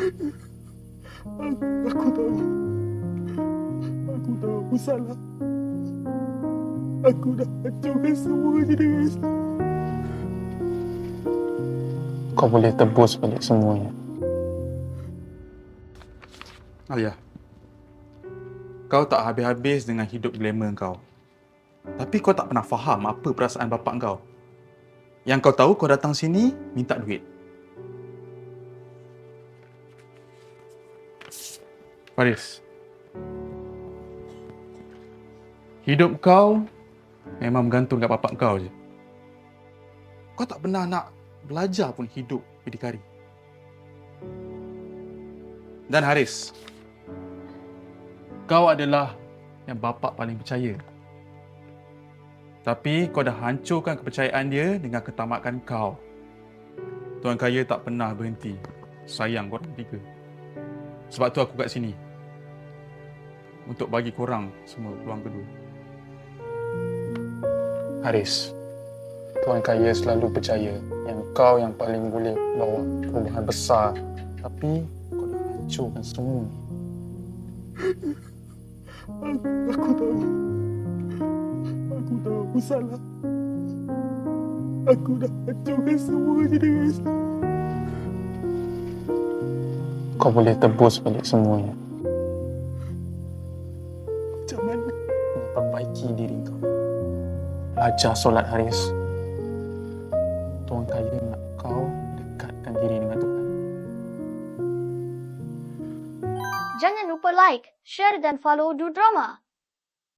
Aku tahu. Aku tahu aku salah. Aku dah hancurkan semuanya dengan Kau boleh tebus balik semuanya. Alia, kau tak habis-habis dengan hidup glamour kau. Tapi kau tak pernah faham apa perasaan bapak kau. Yang kau tahu kau datang sini minta duit. Faris. Hidup kau memang bergantung kat bapak kau je. Kau tak pernah nak belajar pun hidup berdikari. Dan Haris, kau adalah yang bapak paling percaya. Tapi kau dah hancurkan kepercayaan dia dengan ketamakan kau. Tuan Kaya tak pernah berhenti sayang korang tiga. Sebab tu aku kat sini. Untuk bagi korang semua peluang kedua. Haris, Tuan Kaya selalu percaya yang kau yang paling boleh bawa perubahan besar. Tapi kau dah hancurkan semua. Aku tahu. Aku tahu aku salah. Aku dah hancurkan semuanya dengan Kau boleh tebus balik semuanya. Macam mana? Perbaiki diri kau. Belajar solat Haris. Tuan Kaya nak kau dekatkan diri dengan Tuhan. Jangan lupa like, share dan follow Du Drama.